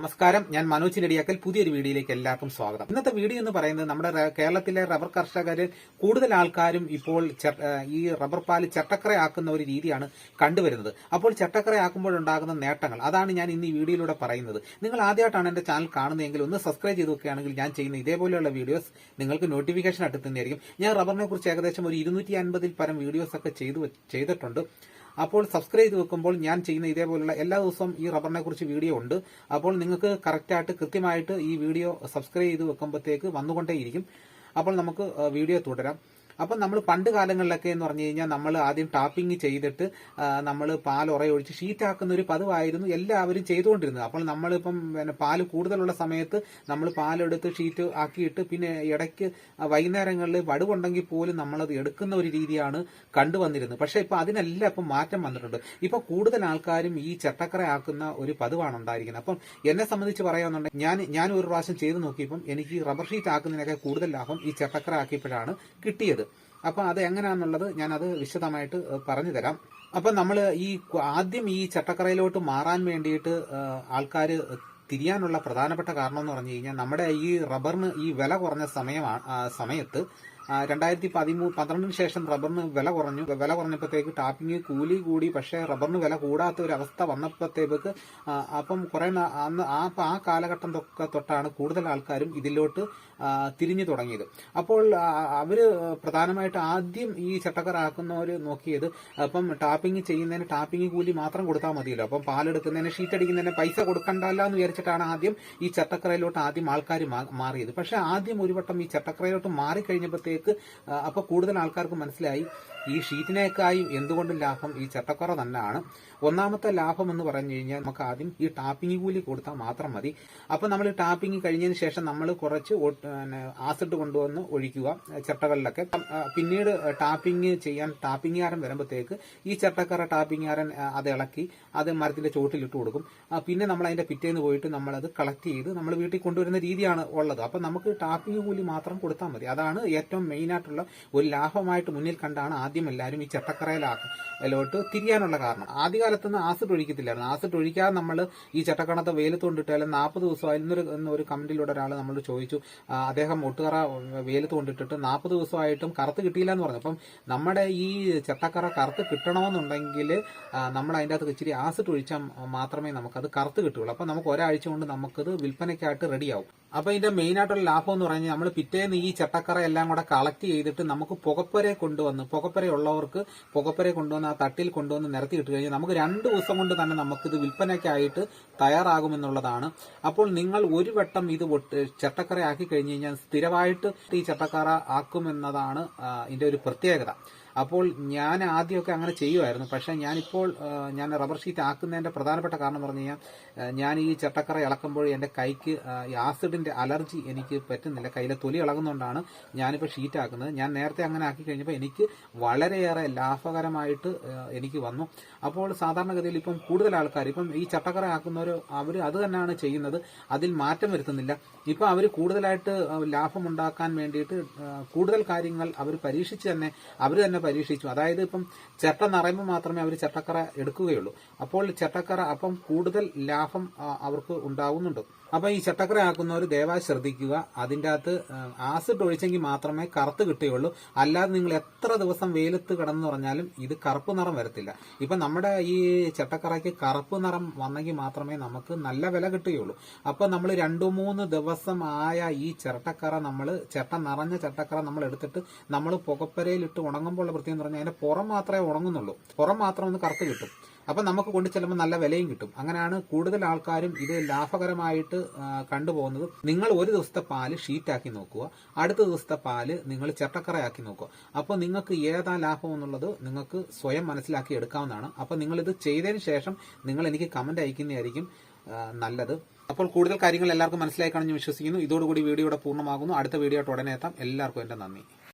നമസ്കാരം. ഞാൻ മനോജ് നെടിയാക്കൽ പുതിയൊരു വീഡിയോയിലേക്ക് എല്ലാവർക്കും സ്വാഗതം. ഇന്നത്തെ വീഡിയോ എന്ന് പറയുന്നത് നമ്മുടെ കേരളത്തിലെ റബ്ബർ കർഷകർ കൂടുതൽ ആൾക്കാരും ഇപ്പോൾ ഈ റബ്ബർ പാൽ ചട്ടക്കറയാക്കുന്ന ഒരു രീതിയാണ് കണ്ടുവരുന്നത്. അപ്പോൾ ചട്ടക്കറയാക്കുമ്പോഴുണ്ടാകുന്ന നേട്ടങ്ങൾ അതാണ് ഞാൻ ഇന്ന് ഈ വീഡിയോയിലൂടെ പറയുന്നത്. നിങ്ങൾ ആദ്യമായിട്ടാണ് എന്റെ ചാനൽ കാണുന്നതെങ്കിൽ ഒന്ന് സബ്സ്ക്രൈബ് ചെയ്ത് നോക്കുകയാണെങ്കിൽ ഞാൻ ചെയ്യുന്ന ഇതേപോലെയുള്ള വീഡിയോസ് നിങ്ങൾക്ക് നോട്ടിഫിക്കേഷൻ എത്തുന്നതായിരിക്കും ഞാൻ റബ്ബറിനെ കുറിച്ച് ഏകദേശം ഒരു ഇരുന്നൂറ്റി അൻപതിൽ പരം വീഡിയോസ് ഒക്കെ ചെയ്തു ചെയ്തിട്ടുണ്ട്. അപ്പോൾ സബ്സ്ക്രൈബ് ചെയ്ത് വെക്കുമ്പോൾ ഞാൻ ചെയ്യുന്ന ഇതേപോലുള്ള എല്ലാ ദിവസവും ഈ റബ്ബറിനെ കുറിച്ച് വീഡിയോ ഉണ്ട്. അപ്പോൾ നിങ്ങൾക്ക് കറക്റ്റായിട്ട് കൃത്യമായിട്ട് ഈ വീഡിയോ സബ്സ്ക്രൈബ് ചെയ്ത് വെക്കുമ്പോഴത്തേക്ക് വന്നുകൊണ്ടേയിരിക്കും. അപ്പോൾ നമുക്ക് വീഡിയോ തുടരാം. അപ്പം നമ്മൾ പണ്ട് കാലങ്ങളിലൊക്കെ എന്ന് പറഞ്ഞു കഴിഞ്ഞാൽ നമ്മൾ ആദ്യം ടാപ്പിംഗ് ചെയ്തിട്ട് നമ്മൾ പാൽ ഉറയൊഴിച്ച് ഷീറ്റാക്കുന്ന ഒരു പതിവായിരുന്നു എല്ലാവരും ചെയ്തുകൊണ്ടിരുന്നത്. അപ്പോൾ നമ്മളിപ്പം പിന്നെ പാൽ കൂടുതലുള്ള സമയത്ത് നമ്മൾ പാലെടുത്ത് ഷീറ്റ് ആക്കിയിട്ട് പിന്നെ ഇടയ്ക്ക് വൈകുന്നേരങ്ങളിൽ വടുവുണ്ടെങ്കിൽ പോലും നമ്മളത് എടുക്കുന്ന ഒരു രീതിയാണ് കണ്ടുവന്നിരുന്നത് പക്ഷേ ഇപ്പം അതിനെല്ലാം ഇപ്പം മാറ്റം വന്നിട്ടുണ്ട്. ഇപ്പം കൂടുതൽ ആൾക്കാരും ഈ ചട്ടക്കറ ആക്കുന്ന ഒരു പതിവാണ് ഉണ്ടായിരിക്കുന്നത്. അപ്പം എന്നെ സംബന്ധിച്ച് പറയാമെന്നുണ്ടെങ്കിൽ ഞാൻ ഞാൻ ഒരു പ്രാവശ്യം ചെയ്ത് നോക്കിയപ്പം എനിക്ക് റബ്ബർ ഷീറ്റ് ആക്കുന്നതിനൊക്കെ കൂടുതൽ ലാഭം ഈ ചട്ടക്കറ ആക്കിയപ്പോഴാണ് കിട്ടിയത്. അപ്പൊ അത് എങ്ങനെയാണെന്നുള്ളത് ഞാനത് വിശദമായിട്ട് പറഞ്ഞു തരാം. അപ്പൊ നമ്മൾ ഈ ആദ്യം ഈ ചട്ടക്കറയിലോട്ട് മാറാൻ വേണ്ടിയിട്ട് ആൾക്കാർ തിരിയാനുള്ള പ്രധാനപ്പെട്ട കാരണം എന്ന് പറഞ്ഞു കഴിഞ്ഞാൽ നമ്മുടെ ഈ റബ്ബറിന് ഈ വില കുറഞ്ഞ സമയമാണ് സമയത്ത് രണ്ടായിരത്തി പതിമൂ പന്ത്രണ്ടിന് ശേഷം റബ്ബറിന് വില കുറഞ്ഞു. വില കുറഞ്ഞപ്പോഴത്തേക്ക് ടാപ്പിംഗ് കൂലി കൂടി. പക്ഷേ റബ്ബറിന് വില കൂടാത്ത ഒരു അവസ്ഥ വന്നപ്പോഴത്തേക്ക് അപ്പം കുറെ അന്ന് ആ ആ കാലഘട്ടം തൊട്ടാണ് കൂടുതൽ ആൾക്കാരും ഇതിലോട്ട് തിരിഞ്ഞു തുടങ്ങിയത്. അപ്പോൾ അവർ പ്രധാനമായിട്ട് ആദ്യം ഈ ചട്ടക്കറ ആക്കുന്നവർ നോക്കിയത് അപ്പം ടാപ്പിംഗ് ചെയ്യുന്നതിന് ടാപ്പിംഗ് കൂലി മാത്രം കൊടുത്താൽ മതിയല്ലോ. അപ്പം പാലെടുക്കുന്നതിന് ഷീറ്റ് അടിക്കുന്നതിന് പൈസ കൊടുക്കണ്ടല്ല എന്ന് വിചാരിച്ചിട്ടാണ് ആദ്യം ഈ ചട്ടക്കറയിലോട്ട് ആദ്യം ആൾക്കാർ മാറിയത്. പക്ഷെ ആദ്യം ഒരു വട്ടം ഈ ചട്ടക്കറയിലോട്ട് മാറിക്കഴിഞ്ഞപ്പോഴത്തേക്ക് ആ, അപ്പൊ കൂടുതൽ ആൾക്കാർക്ക് മനസ്സിലായി. ഈ ഷീറ്റിനേക്കായും എന്തുകൊണ്ടും ലാഭം ഈ ചട്ടക്കുറ തന്നെയാണ്. ഒന്നാമത്തെ ലാഭം എന്ന് പറഞ്ഞു കഴിഞ്ഞാൽ നമുക്ക് ആദ്യം ഈ ടാപ്പിംഗ് കൂലി കൊടുത്താൽ മാത്രം മതി. അപ്പൊ നമ്മൾ ടാപ്പിംഗ് കഴിഞ്ഞതിന് ശേഷം നമ്മൾ കുറച്ച് ആസിഡ് കൊണ്ടുവന്ന് ഒഴിക്കുക ചട്ടകളിലൊക്കെ പിന്നീട് ടാപ്പിംഗ് ചെയ്യാൻ ടാപ്പിംഗുകാരൻ വരുമ്പോഴത്തേക്ക് ഈ ചട്ടക്കറ ടാപ്പിംഗുകാരൻ അത് ഇളക്കി അത് മരത്തിന്റെ ചോട്ടിലിട്ട് കൊടുക്കും. പിന്നെ നമ്മൾ അതിന്റെ പിറ്റേന്ന് പോയിട്ട് നമ്മൾ അത് കളക്ട് ചെയ്ത് നമ്മൾ വീട്ടിൽ കൊണ്ടുവരുന്ന രീതിയാണ് ഉള്ളത്. അപ്പൊ നമുക്ക് ടാപ്പിംഗ് കൂലി മാത്രം കൊടുത്താൽ മതി. അതാണ് ഏറ്റവും മെയിൻ ആയിട്ടുള്ള ഒരു ലാഭമായിട്ട് മുന്നിൽ കണ്ടാണ് ആദ്യം എല്ലാവരും ഈ ചട്ടക്കറയിലോട്ട് തിരിയാനുള്ള കാരണം. ആദ്യകാലത്തൊന്നും ആസിഡ് ഒഴിക്കത്തില്ലായിരുന്നു. ആസിഡ് ഒഴിക്കാതെ നമ്മൾ ഈ ചട്ടക്കണത്തെ വെയിലത്ത് കൊണ്ടിട്ടാലും നാൽപ്പത് ദിവസം ഇന്നൊരു ഒരു കമന്റിലൂടെ ഒരാൾ നമ്മൾ ചോദിച്ചു അദ്ദേഹം ഒട്ടുകറ വെയിലത്ത് കൊണ്ടിട്ടിട്ട് നാൽപ്പത് ദിവസമായിട്ടും കറുത്ത് കിട്ടിയില്ല എന്ന് പറഞ്ഞു. അപ്പം നമ്മുടെ ഈ ചട്ടക്കറ കറുത്ത് കിട്ടണമെന്നുണ്ടെങ്കിൽ നമ്മൾ അതിന്റെ അകത്ത് ഇച്ചിരി ആസിഡ് ഒഴിച്ചാൽ മാത്രമേ നമുക്കത് കറുത്ത് കിട്ടുള്ളൂ അപ്പം നമുക്ക് ഒരാഴ്ച കൊണ്ട് നമുക്കത് വിൽപ്പനയ്ക്കായിട്ട് റെഡിയാവും. അപ്പൊ ഇതിന്റെ മെയിൻ ആയിട്ടുള്ള ലാഭം എന്ന് പറഞ്ഞാൽ നമ്മൾ പിറ്റേന്ന് ഈ ചട്ടക്കറ എല്ലാം കൂടെ കളക്ട് ചെയ്തിട്ട് നമുക്ക് പുകപ്പരെ കൊണ്ടുവന്ന് പുകപ്പര ഉള്ളവർക്ക് പുകപ്പരെ കൊണ്ടുവന്ന് ആ തട്ടിൽ കൊണ്ടുവന്ന് നിരത്തി ഇട്ട് കഴിഞ്ഞാൽ നമുക്ക് രണ്ട് ദിവസം കൊണ്ട് തന്നെ നമുക്കിത് വിൽപ്പനയ്ക്കായിട്ട് തയ്യാറാകുമെന്നുള്ളതാണ്. അപ്പോൾ നിങ്ങൾ ഒരു വട്ടം ഇത് ചട്ടക്കറ ആക്കി കഴിഞ്ഞ് കഴിഞ്ഞാൽ സ്ഥിരമായിട്ട് ഈ ചട്ടക്കറ ആക്കുമെന്നതാണ് ഇതിന്റെ ഒരു പ്രത്യേകത. അപ്പോൾ ഞാൻ ആദ്യമൊക്കെ അങ്ങനെ ചെയ്യുമായിരുന്നു. പക്ഷേ ഞാനിപ്പോൾ ഞാൻ റബ്ബർ ഷീറ്റ് ആക്കുന്നതിന്റെ പ്രധാനപ്പെട്ട കാരണം എന്ന് പറഞ്ഞു കഴിഞ്ഞാൽ ഞാൻ ഈ ചട്ടക്കറ ഇളക്കുമ്പോൾ എന്റെ കൈക്ക് ഈ ആസിഡിന്റെ അലർജി എനിക്ക് പറ്റുന്നില്ല. കയ്യിലെ തൊലി ഇളകുന്നതുകൊണ്ടാണ് ഞാനിപ്പോൾ ഷീറ്റ് ആക്കുന്നത്. ഞാൻ നേരത്തെ അങ്ങനെ ആക്കി കഴിഞ്ഞപ്പോൾ എനിക്ക് വളരെയേറെ ലാഭകരമായിട്ട് എനിക്ക് വന്നു. അപ്പോൾ സാധാരണഗതിയിൽ ഇപ്പം കൂടുതൽ ആൾക്കാർ ഇപ്പം ഈ ചട്ടക്കറ ആക്കുന്നവർ അവർ അത് തന്നെയാണ് ചെയ്യുന്നത്. അതിൽ മാറ്റം വരുത്തുന്നില്ല. ഇപ്പം അവർ കൂടുതലായിട്ട് ലാഭമുണ്ടാക്കാൻ വേണ്ടിയിട്ട് കൂടുതൽ കാര്യങ്ങൾ അവർ പരീക്ഷിച്ച് തന്നെ അവർ തന്നെ പരീക്ഷിച്ചു. അതായത് ഇപ്പം ചട്ട നിറയുമ്പോൾ മാത്രമേ അവർ ചട്ടക്കറ എടുക്കുകയുള്ളൂ. അപ്പോൾ ചട്ടക്കറ അപ്പം കൂടുതൽ ലാഭം അവർക്ക് ഉണ്ടാവുന്നുണ്ട്. അപ്പൊ ഈ ചട്ടക്കറ ആക്കുന്നവർ ദയവായി ശ്രദ്ധിക്കുക. അതിന്റെ അകത്ത് ആസിഡ് ഒഴിച്ചെങ്കിൽ മാത്രമേ കറുത്ത് കിട്ടുകയുള്ളൂ. അല്ലാതെ നിങ്ങൾ എത്ര ദിവസം വെയിലത്ത് കിടന്നു പറഞ്ഞാലും ഇത് കറുപ്പ് നിറം വരത്തില്ല. ഇപ്പൊ നമ്മുടെ ഈ ചട്ടക്കറയ്ക്ക് കറുപ്പ് നിറം വന്നെങ്കിൽ മാത്രമേ നമുക്ക് നല്ല വില കിട്ടുകയുള്ളൂ. അപ്പൊ നമ്മൾ രണ്ടു മൂന്ന് ദിവസം ആയ ഈ ചിരട്ടക്കറ നമ്മൾ ചട്ട നിറഞ്ഞ ചട്ടക്കറ നമ്മൾ എടുത്തിട്ട് നമ്മൾ പുകപ്പരയിലിട്ട് ഉണങ്ങുമ്പോൾ ഉള്ള പ്രത്യേകം എന്ന് പറഞ്ഞാൽ അതിന്റെ പുറം മാത്രമേ ഉണങ്ങുന്നുള്ളൂ. പുറം മാത്രം ഒന്ന് കറുത്ത് കിട്ടും. അപ്പം നമുക്ക് കൊണ്ടു ചെല്ലുമ്പോൾ നല്ല വിലയും കിട്ടും. അങ്ങനെയാണ് കൂടുതൽ ആൾക്കാരും ഇത് ലാഭകരമായിട്ട് കണ്ടുപോകുന്നത്. നിങ്ങൾ ഒരു ദിവസത്തെ പാൽ ഷീറ്റാക്കി നോക്കുക. അടുത്ത ദിവസത്തെ പാൽ നിങ്ങൾ ചട്ടക്കറയാക്കി നോക്കുക. അപ്പോൾ നിങ്ങൾക്ക് ഏതാ ലാഭം എന്നുള്ളത് നിങ്ങൾക്ക് സ്വയം മനസ്സിലാക്കി എടുക്കാവുന്നതാണ്. അപ്പോൾ നിങ്ങൾ ഇത് ചെയ്തതിന് ശേഷം നിങ്ങൾ എനിക്ക് കമന്റ് അയക്കുന്നതായിരിക്കും നല്ലത്. അപ്പോൾ കൂടുതൽ കാര്യങ്ങൾ എല്ലാവർക്കും മനസ്സിലായി കാണുമെന്ന് വിശ്വസിക്കുന്നു. ഇതോടുകൂടി വീഡിയോയുടെ പൂർണമാകുന്നു. അടുത്ത വീഡിയോ ഉടനെ എത്താം. എല്ലാവർക്കും എന്റെ നന്ദി.